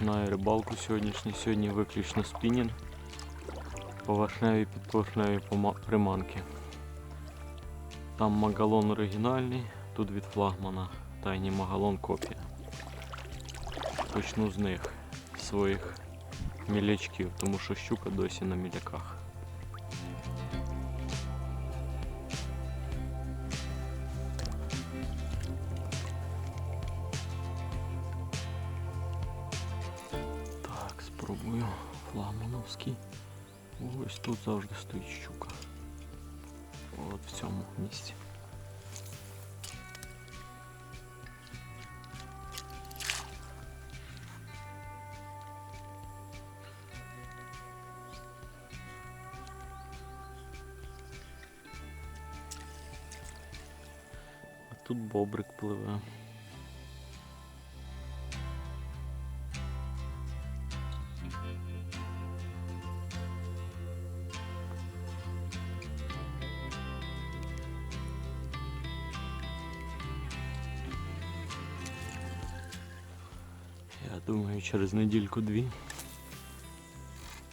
Починаю рибалку сьогоднішню. Сьогодні виключно спінінг. Поверхневі підпоршневі приманки. Там магалон оригінальний, тут від флагмана тайні магалон копія. Почну з них, своїх мілячків, тому що щука досі на міляках. Спробую флагмановський. Ось тут завжди стоїть щука. От в цьому місці. А тут бобрик пливе. Думаю, через недільку-дві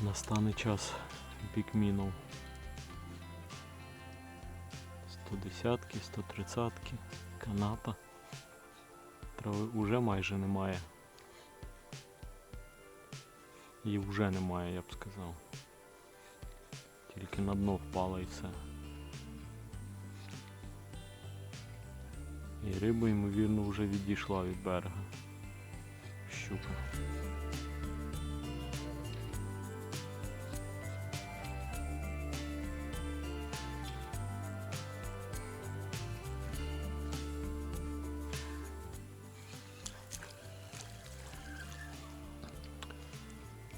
настане час бікмінов. 110-ки, 130-ки, каната. Трави вже майже немає. Її вже немає, я б сказав. Тільки на дно впала і все. І риба, ймовірно, вже відійшла від берега. Щука.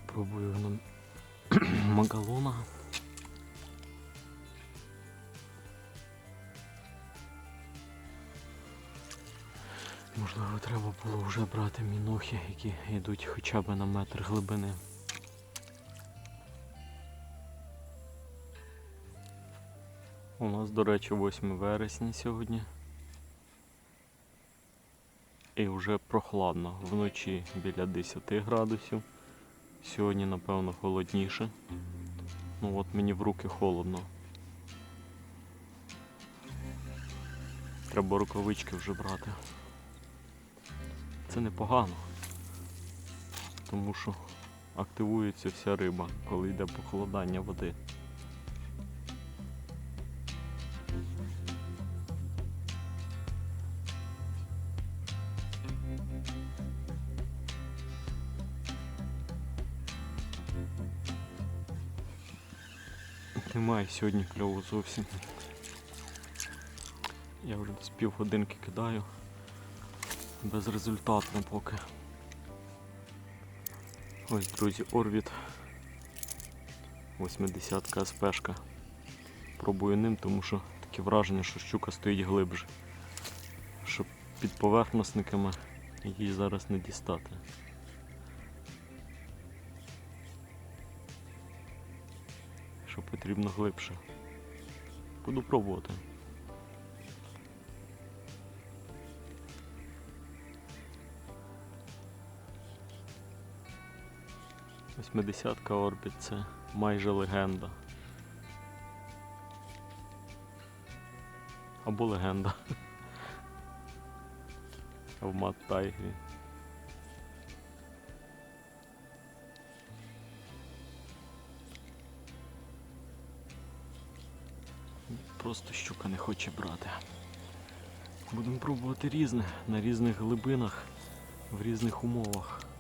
Пробую на магалона. Можливо, треба було вже брати мінохи, які йдуть хоча б на метр глибини. У нас, до речі, 8 вересня сьогодні. І вже прохладно. Вночі біля 10 градусів. Сьогодні, напевно, холодніше. Ну от мені в руки холодно. Треба рукавички вже брати. Це непогано. Тому що активується вся риба, коли йде похолодання води. Немає сьогодні кльову зовсім. Я вже з півгодинки кидаю. Безрезультатно поки. Ось, друзі, Орвіт. 80 СПшка. Пробую ним, тому що таке враження, що щука стоїть глибше. Щоб під поверхностниками її зараз не дістати. Що потрібно глибше. Буду пробувати. Восьмидесятка Орбіт це майже легенда. Або легенда. В мат тайгрі. Просто щука не хоче брати. Будемо пробувати різне на різних глибинах, в різних умовах.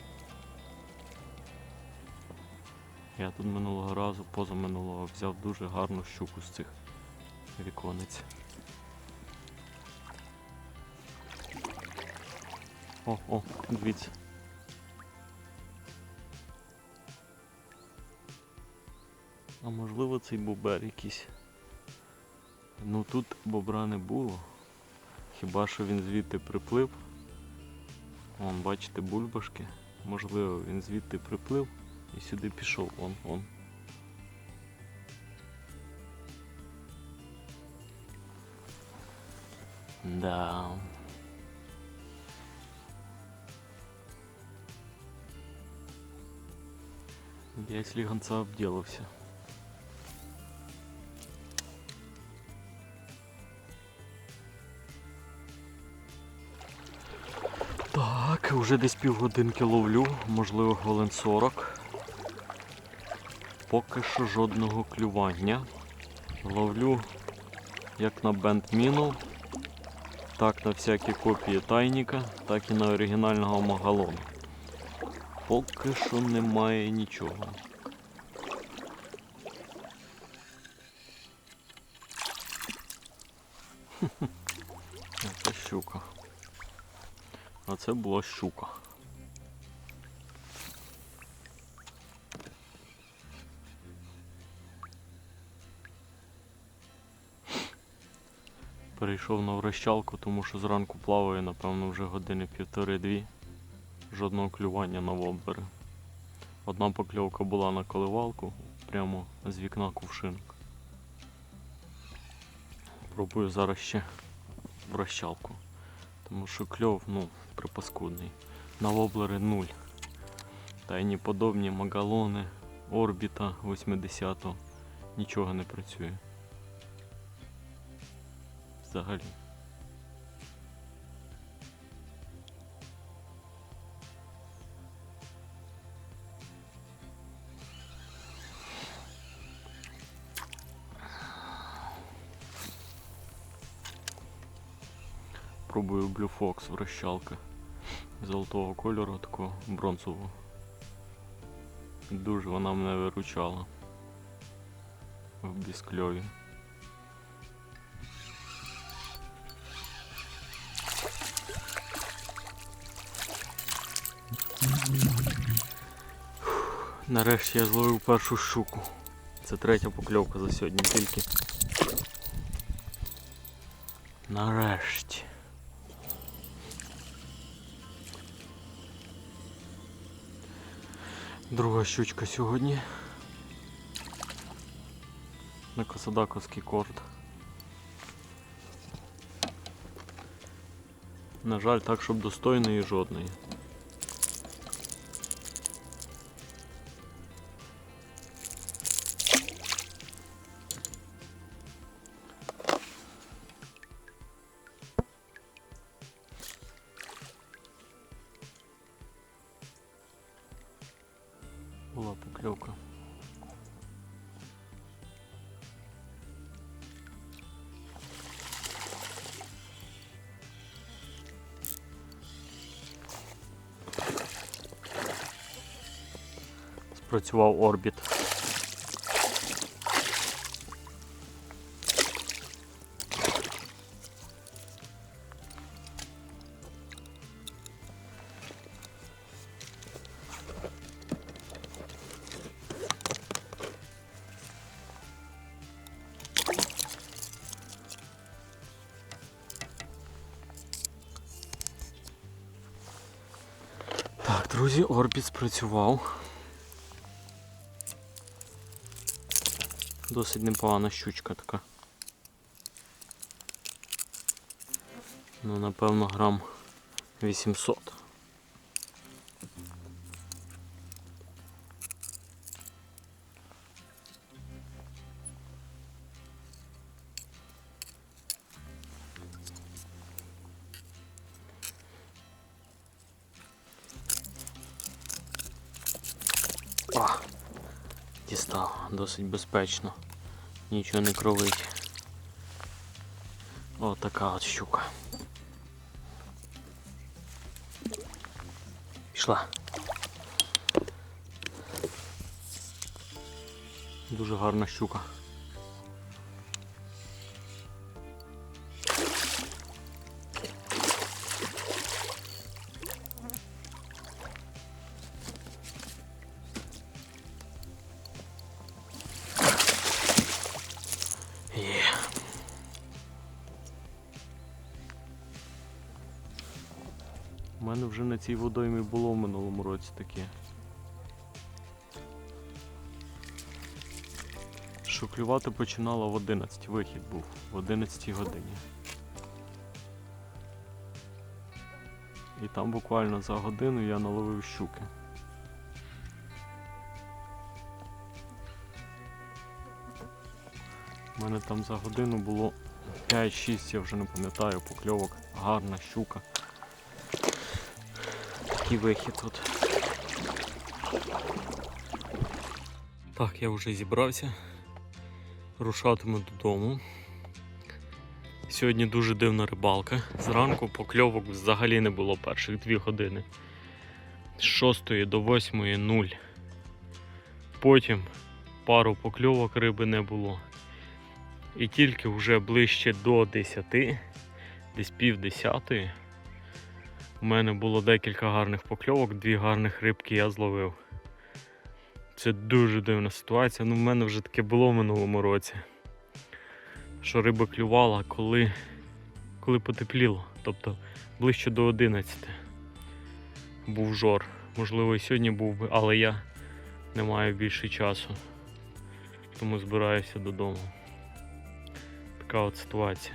Я тут минулого разу, позаминулого, взяв дуже гарну щуку з цих віконець. О, о, дивіться. А можливо цей бобер якийсь. Ну тут бобра не було. Хіба що він звідти приплив. Вон, бачите, бульбашки. Можливо, він звідти приплив і сюди пішов. Вон, вон. Да. Я слегонца обделался. Так, вже десь півгодинки ловлю, можливо хвилин 40. Поки що жодного клювання. Ловлю як на бендміну, так на всякі копії тайніка, так і на оригінального магалону. Поки що немає нічого. Це щука. А це була щука. Перейшов на вращалку, тому що зранку плаваю, напевно, вже години півтори-дві. Жодного клювання на воблери. Одна покльовка була на коливалку прямо з вікна кувшинок. Пробую зараз ще вращалку. Тому що кльов, ну, припаскудний. На воблери нуль. Та й ні подобні магалони, орбіта 80-го. Нічого не працює. Взагалі. Пробую Blue Fox вращалка. Золотого кольору, такого бронзового. Дуже вона мене виручала. В біскльові. Нарешті я зловив першу щуку. Це третя покльовка за сьогодні тільки. Нарешті. Друга щучка сьогодні. На Косадаковський корд. На жаль, так, щоб достойної жодної. Спрацював орбіт. Так, друзі, орбіт спрацював. Досить непогана щучка така. Ну, напевно, грам 800. О, дістав, досить безпечно. Нічого не кровить. О, така от щука. Пішла. Дуже гарна щука. У мене вже на цій водоймі було в минулому році таке. Що клювати починала в 11, вихід був в 11 годині. І там буквально за годину я наловив щуки. У мене там за годину було 5-6, я вже не пам'ятаю, покльовок, гарна щука. Такий вихід тут. Так, я вже зібрався. Рушатиму додому. Сьогодні дуже дивна рибалка. Зранку покльовок взагалі не було перших дві години. З 6 до 8 нуль. Потім пару покльовок риби не було. І тільки вже ближче до 10, десь пів десятої, у мене було декілька гарних покльовок, дві гарних рибки я зловив. Це дуже дивна ситуація. Ну, в мене вже таке було в минулому році. Що риба клювала, коли, коли потепліло, тобто ближче до 11 був жор. Можливо, і сьогодні був би, але я не маю більше часу. Тому збираюся додому. Така от ситуація.